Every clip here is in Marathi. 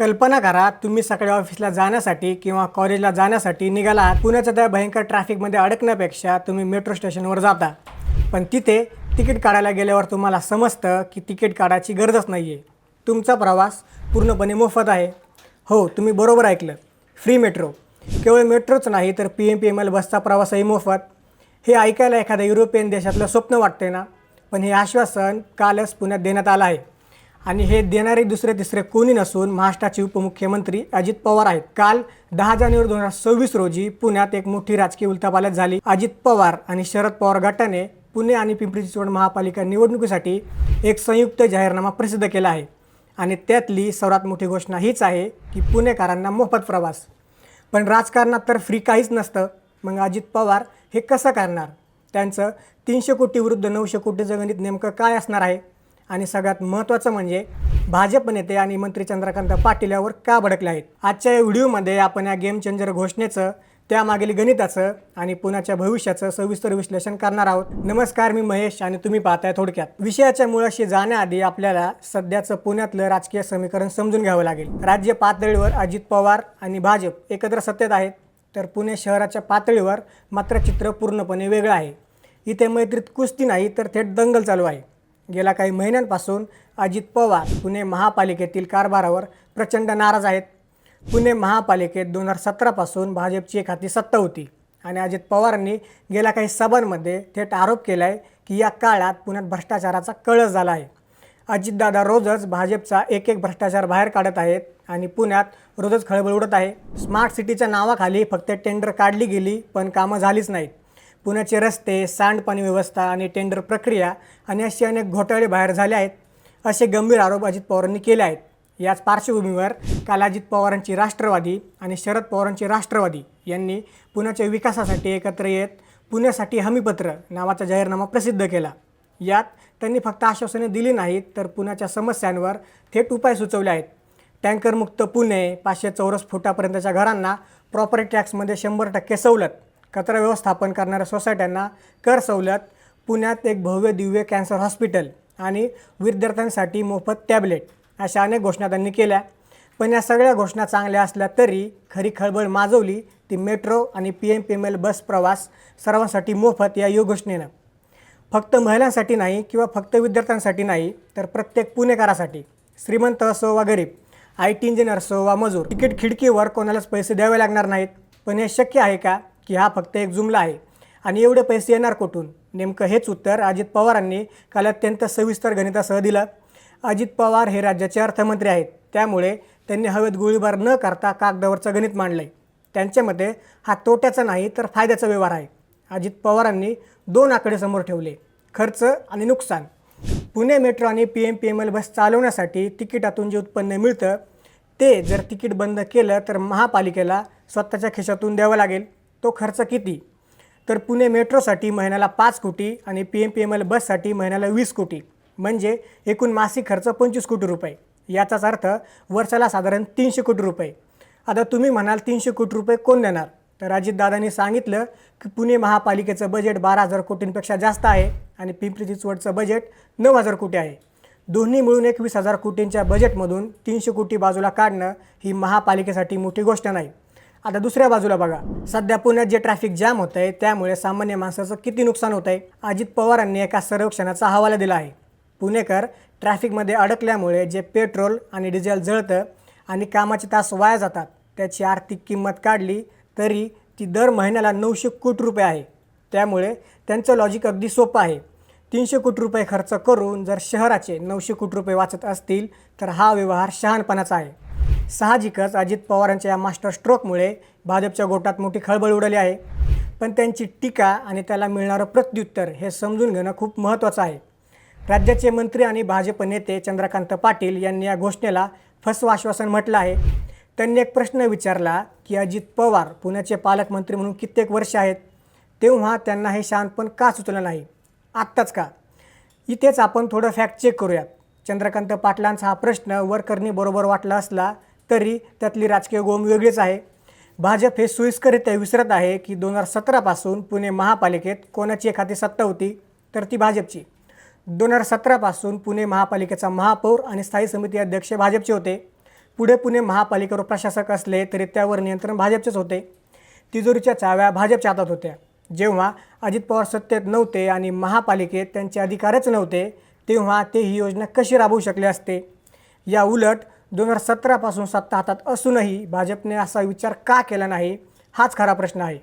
कल्पना करा तुम्ही सकाळी ऑफिसला जाण्यासाठी किंवा कॉलेजला जाण्यासाठी निघाला पुण्याच्या त्या भयंकर ट्रॅफिकमध्ये अडकण्यापेक्षा तुम्ही मेट्रो स्टेशनवर जाता. पण तिथे तिकीट काढायला गेल्यावर तुम्हाला समजतं की तिकीट काढायची गरजच नाही आहे तुमचा प्रवास पूर्णपणे मोफत आहे. हो तुम्ही बरोबर ऐकलं. फ्री मेट्रो केवळ मेट्रोच नाही तर P M P M L बसचा प्रवासही मोफत. हे ऐकायला एखाद्या युरोपियन देशातलं स्वप्न वाटते ना? पण हे आश्वासन कालच पुण्यात देण्यात आलं आहे. आणि हे देणारे दुसरे तिसरे कोणी नसून महाराष्ट्राचे उपमुख्यमंत्री अजित पवार आहेत. काल दहा जानेवारी दोन हजार सव्वीस रोजी पुण्यात एक मोठी राजकीय उलथापालट झाली. अजित पवार आणि शरद पवार गटाने पुणे आणि पिंपरी चिंचवड महापालिका निवडणुकीसाठी एक संयुक्त जाहीरनामा प्रसिद्ध केला आहे. आणि त्यातली सर्वात मोठी घोषणा हीच आहे की पुणेकरांना मोफत प्रवास. पण राजकारणात तर फ्री काहीच नसतं. मग अजित पवार हे कसं करणार? त्यांचं तीनशे कोटी विरुद्ध नऊशे कोटीचं गणित नेमकं काय असणार आहे? आणि सगळ्यात महत्त्वाचं म्हणजे भाजप नेते आणि मंत्री चंद्रकांत पाटील यावर का भडकले आहेत? आजच्या या व्हिडिओमध्ये आपण या गेम चेंजर घोषणेचं त्यामागील गणिताचं आणि पुण्याच्या भविष्याचं सविस्तर विश्लेषण करणार आहोत. नमस्कार मी महेश आणि तुम्ही पाहताय थोडक्यात. विषयाच्या मुळाशी जाण्याआधी आपल्याला सध्याचं पुण्यातलं राजकीय समीकरण समजून घ्यावं लागेल. राज्य पातळीवर अजित पवार आणि भाजप एकत्र सत्तेत आहेत तर पुणे शहराच्या पातळीवर मात्र चित्र पूर्णपणे वेगळं आहे. इथे मैत्रीत कुस्ती नाही तर थेट दंगल चालू आहे. गेल्या काही महिन्यांपासून अजित पवार पुणे महापालिकेतील कारभारावर प्रचंड नाराज आहेत. पुणे महापालिकेत दोन हजार सतरापासून भाजपची एक हाती सत्ता होती आणि अजित पवारांनी गेल्या काही सभांमध्ये थेट आरोप केला आहे की या काळात पुण्यात भ्रष्टाचाराचा कळस झाला आहे. अजितदादा रोजच भाजपचा एक एक भ्रष्टाचार बाहेर काढत आहेत आणि पुण्यात रोजच खळबळ उडत आहे. स्मार्ट सिटीच्या नावाखाली फक्त टेंडर काढली गेली पण कामं झालीच नाहीत. पुण्याचे रस्ते सांडपाणी व्यवस्था आणि टेंडर प्रक्रिया आणि असे अनेक घोटाळे बाहेर झाले आहेत असे गंभीर आरोप अजित पवारांनी केले आहेत. याच पार्श्वभूमीवर काल अजित पवारांची राष्ट्रवादी आणि शरद पवारांची राष्ट्रवादी यांनी पुण्याच्या विकासासाठी एकत्र येत पुण्यासाठी हमीपत्र नावाचा जाहीरनामा प्रसिद्ध केला. यात त्यांनी फक्त आश्वासने दिली नाहीत तर पुण्याच्या समस्यांवर थेट उपाय सुचवले आहेत. टँकरमुक्त पुणे पाचशे चौरस फुटापर्यंतच्या घरांना प्रॉपर्टी टॅक्समध्ये शंभर टक्के सवलत कचरा व्यवस्थापन करणाऱ्या सोसायट्यांना कर सवलत पुण्यात एक भव्य दिव्य कॅन्सर हॉस्पिटल आणि विद्यार्थ्यांसाठी मोफत टॅबलेट अशा अनेक घोषणा त्यांनी केल्या. पण या सगळ्या घोषणा चांगल्या असल्या तरी खरी खळबळ माजवली ती मेट्रो आणि P M P M L bus प्रवास सर्वांसाठी मोफत या योघोषणेनं फक्त महिलांसाठी नाही किंवा फक्त विद्यार्थ्यांसाठी नाही तर प्रत्येक पुणेकरासाठी. श्रीमंत असो वा गरीब आय टी इंजिनियर असो वा मजूर तिकीट खिडकीवर कोणालाच पैसे द्यावे लागणार नाहीत. पण हे शक्य आहे का? की हा फक्त एक जुमला आहे. आणि एवढे पैसे येणार कुठून? नेमकं हेच उत्तर अजित पवारांनी काल अत्यंत सविस्तर गणितासह दिलं. अजित पवार हे राज्याचे अर्थमंत्री आहेत. त्यामुळे त्यांनी हवेत गोळीबार न करता कागदावरचं गणित मांडलं आहे त्यांच्या मते हा तोट्याचा नाही तर फायद्याचा व्यवहार आहे. अजित पवारांनी दोन आकडे समोर ठेवले. खर्च आणि नुकसान. पुणे मेट्रो आणि P M P M L bus चालवण्यासाठी तिकिटातून जे उत्पन्न मिळतं ते जर तिकीट बंद केलं तर महापालिकेला स्वतःच्या खिशातून द्यावं लागेल. तो खर्च किती? तर पुणे मेट्रोसाठी महिन्याला पाच कोटी आणि P M P M L बससाठी महिन्याला वीस कोटी. म्हणजे एकूण मासिक खर्च पंचवीस कोटी रुपये. याचाच अर्थ वर्षाला साधारण तीनशे कोटी रुपये. आता तुम्ही म्हणाल तीनशे कोटी रुपये कोण देणार? तर अजितदादांनी सांगितलं की पुणे महापालिकेचं बजेट बारा हजार कोटींपेक्षा जास्त आहे आणि पिंपरी चिंचवडचं बजेट नऊ हजार कोटी आहे. दोन्ही मिळून एकवीस हजार कोटींच्या बजेटमधून तीनशे कोटी बाजूला काढणं ही महापालिकेसाठी मोठी गोष्ट नाही. आता दुसऱ्या बाजूला बघा. सध्या पुण्यात जे ट्रॅफिक जाम होत आहे त्यामुळे सामान्य माणसाचं किती नुकसान होत आहे अजित पवारांनी एका सर्वेक्षणाचा हवाला दिला आहे. पुणेकर ट्रॅफिकमध्ये अडकल्यामुळे जे पेट्रोल आणि डिझेल जळतं आणि कामाचे तास वाया जातात त्याची आर्थिक किंमत काढली तरी ती दर महिन्याला नऊशे कोटी रुपये आहे. त्यामुळे त्यांचं लॉजिक अगदी सोपं आहे. तीनशे कोटी रुपये खर्च करून जर शहराचे नऊशे कोटी रुपये वाचत असतील तर हा व्यवहार शहाणपणाचा आहे. साहजिकच अजित पवारांच्या या मास्टर स्ट्रोकमुळे भाजपच्या गोटात मोठी खळबळ उडाली आहे. पण त्यांची टीका आणि त्याला मिळणारं प्रत्युत्तर हे समजून घेणं खूप महत्त्वाचं आहे. राज्याचे मंत्री आणि भाजप नेते चंद्रकांत पाटील यांनी या घोषणेला फसवं आश्वासन म्हटलं आहे. त्यांनी एक प्रश्न विचारला की अजित पवार पुण्याचे पालकमंत्री म्हणून कित्येक वर्ष आहेत. तेव्हा त्यांना हे शांतपण का सुचलं नाही? आत्ताच का? इथेच आपण थोडं फॅक्ट चेक करूयात. चंद्रकांत पाटलांचा हा प्रश्न वरकरणी बरोबर वाटला असला तरी त्यातली राजकीय गोम वेगळीच आहे. भाजप हे सोयीस्करित्या विसरत आहे की दोन हजार सतरापासून पुणे महापालिकेत कोणाची एखादी सत्ता होती तर ती भाजपची. दोन हजार सतरापासून पुणे महापालिकेचा महापौर आणि स्थायी समिती अध्यक्ष भाजपचे होते. पुढे पुणे महापालिकेवर प्रशासक असले तरी त्यावर नियंत्रण भाजपचेच होते. तिजोरीच्या चाव्या भाजपच्या हातात होत्या. जेव्हा अजित पवार सत्तेत नव्हते आणि महापालिकेत त्यांचे अधिकारच नव्हते तेव्हा ते ही योजना कशी राबवू शकले असते? या उलट दोन हजार सतरापासून सत्ता हातात असूनही भाजपने असा विचार का केला नाही हाच खरा प्रश्न आहे.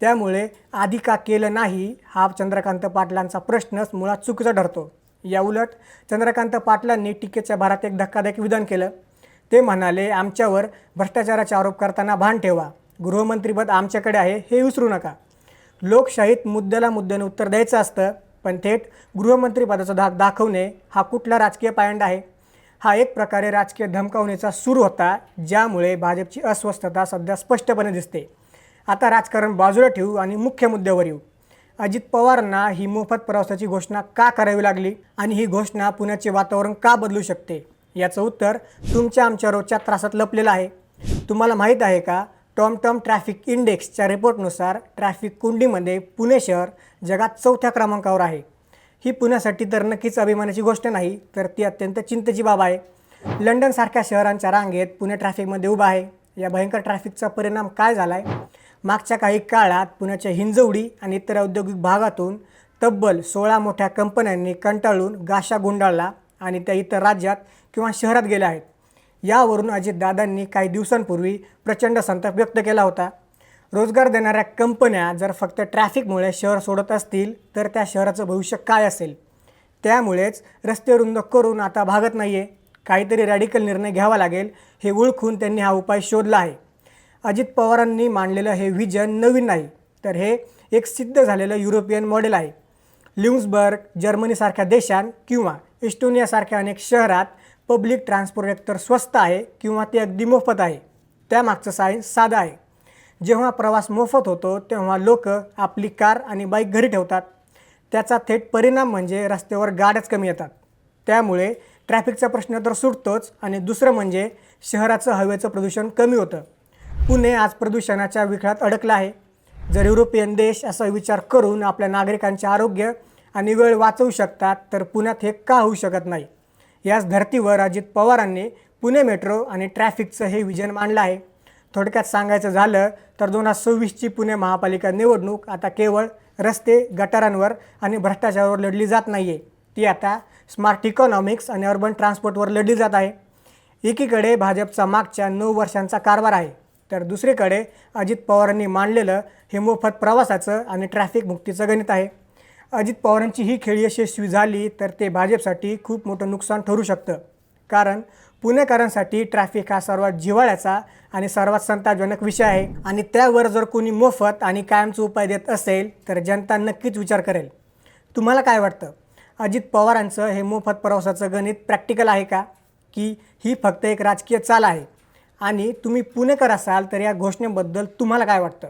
त्यामुळे आधी का केलं नाही हा चंद्रकांत पाटलांचा प्रश्नच मुळात चुकीचा ठरतो. याउलट चंद्रकांत पाटलांनी टीकेच्या भारात एक धक्कादायक विधान केलं. ते म्हणाले आमच्यावर भ्रष्टाचाराचे आरोप करताना भान ठेवा. गृहमंत्रीपद आमच्याकडे आहे हे विसरू नका. लोकशाहीत मुद्द्याला मुद्द्याने उत्तर द्यायचं असतं पण थेट गृहमंत्रीपदाचा धाक दाखवणे हा कुठला राजकीय पायंडा आहे? हा एक प्रकारे राजकीय धमकावणीचा सूर होता ज्यामुळे भाजपची अस्वस्थता सध्या स्पष्टपणे दिसते. आता राजकारण बाजूला ठेवू आणि मुख्य मुद्द्यावर येऊ. अजित पवारांना ही मोफत प्रवासाची घोषणा का करावी लागली आणि ही घोषणा पुण्याचे वातावरण का बदलू शकते? याचं उत्तर तुमच्या आमच्या रोजच्या त्रासात लपलेलं आहे. तुम्हाला माहीत आहे का? टॉमटॉम ट्रॅफिक इंडेक्सच्या रिपोर्टनुसार ट्रॅफिक कुंडीमध्ये पुणे शहर जगात चौथ्या क्रमांकावर आहे. ही पुण्यासाठी तर नक्कीच अभिमानाची गोष्ट नाही तर ती अत्यंत चिंतेची बाब आहे. लंडनसारख्या शहरांच्या रांगेत पुणे ट्रॅफिकमध्ये उभा आहे. या भयंकर ट्रॅफिकचा परिणाम काय झाला आहे मागच्या काही काळात पुण्याच्या हिंजवडी आणि इतर औद्योगिक भागातून तब्बल सोळा मोठ्या कंपन्यांनी कंटाळून गाशा गुंडाळला आणि त्या इतर राज्यात किंवा शहरात गेल्या आहेत. यावरून अजितदादांनी काही दिवसांपूर्वी प्रचंड संताप व्यक्त केला होता. रोजगार देणाऱ्या कंपन्या जर फक्त ट्रॅफिकमुळे शहर सोडत असतील तर त्या शहराचं भविष्य काय असेल? त्यामुळेच रस्ते रुंद करून आता भागत नाही आहे काहीतरी रॅडिकल निर्णय घ्यावा लागेल हे ओळखून त्यांनी हा उपाय शोधला आहे. अजित पवारांनी मांडलेलं हे व्हिजन नवीन नाही तर हे एक सिद्ध झालेलं युरोपियन मॉडेल आहे. ल्युम्सबर्ग जर्मनीसारख्या देशात किंवा इस्टोनियासारख्या अनेक शहरात पब्लिक ट्रान्सपोर्ट एकतर स्वस्त आहे किंवा ते अगदी मोफत आहे. त्यामागचं सायन्स साधं आहे. जेव्हा प्रवास मोफत होतो तेव्हा लोक आपली कार आणि बाईक घरी ठेवतात. त्याचा थेट परिणाम म्हणजे रस्त्यावर गाड्याच कमी येतात. त्यामुळे ट्रॅफिकचा प्रश्न तर सुटतोच आणि दुसरं म्हणजे शहराचं हवेचं प्रदूषण कमी होतं. पुणे आज प्रदूषणाच्या विखळात अडकलं आहे. जर युरोपियन देश असा विचार करून आपल्या नागरिकांचे आरोग्य आणि वेळ वाचवू शकतात तर पुण्यात हे का होऊ शकत नाही? याच धर्तीवर अजित पवारांनी पुणे मेट्रो आणि ट्रॅफिकचं हे विजन मांडलं आहे. थोडक्यात सांगायचं झालं तर दोन हजार सव्वीसची पुणे महापालिका निवडणूक आता केवळ रस्ते गटारांवर आणि भ्रष्टाचारावर लढली जात नाही आहे ती आता स्मार्ट इकॉनॉमिक्स आणि अर्बन ट्रान्सपोर्टवर लढली जात आहे. एकीकडे भाजपचा मागच्या नऊ वर्षांचा कारभार आहे तर दुसरीकडे अजित पवारांनी मांडलेलं हे मोफत प्रवासाचं आणि ट्रॅफिक मुक्तीचं गणित आहे. अजित पवारांची ही खेळी यशस्वी झाली तर ते भाजपसाठी खूप मोठं नुकसान ठरू शकतं. कारण पुणेकरांसाठी ट्रॅफिक हा सर्वात जिव्हाळ्याचा आणि सर्वात संतापजनक विषय आहे. आणि त्यावर जर कोणी मोफत आणि कायमचा उपाय देत असेल तर जनता नक्कीच विचार करेल. तुम्हाला काय वाटतं? अजित पवारांचं हे मोफत प्रवासाचं गणित प्रॅक्टिकल आहे का? की ही फक्त एक राजकीय चाल आहे? आणि तुम्ही पुणेकर असाल तर या घोषणेबद्दल तुम्हाला काय वाटतं?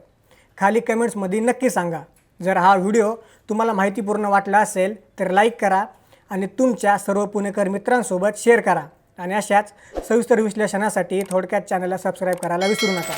खाली कमेंट्समध्ये नक्की सांगा. जर हा व्हिडिओ तुम्हाला माहितीपूर्ण वाटला असेल तर लाईक करा आणि तुमच्या सर्व पुणेकर मित्रांसोबत शेअर करा. आणि अशाच सविस्तर विश्लेषणासाठी थोडक्यात चॅनलला सबस्क्राईब करायला विसरू नका.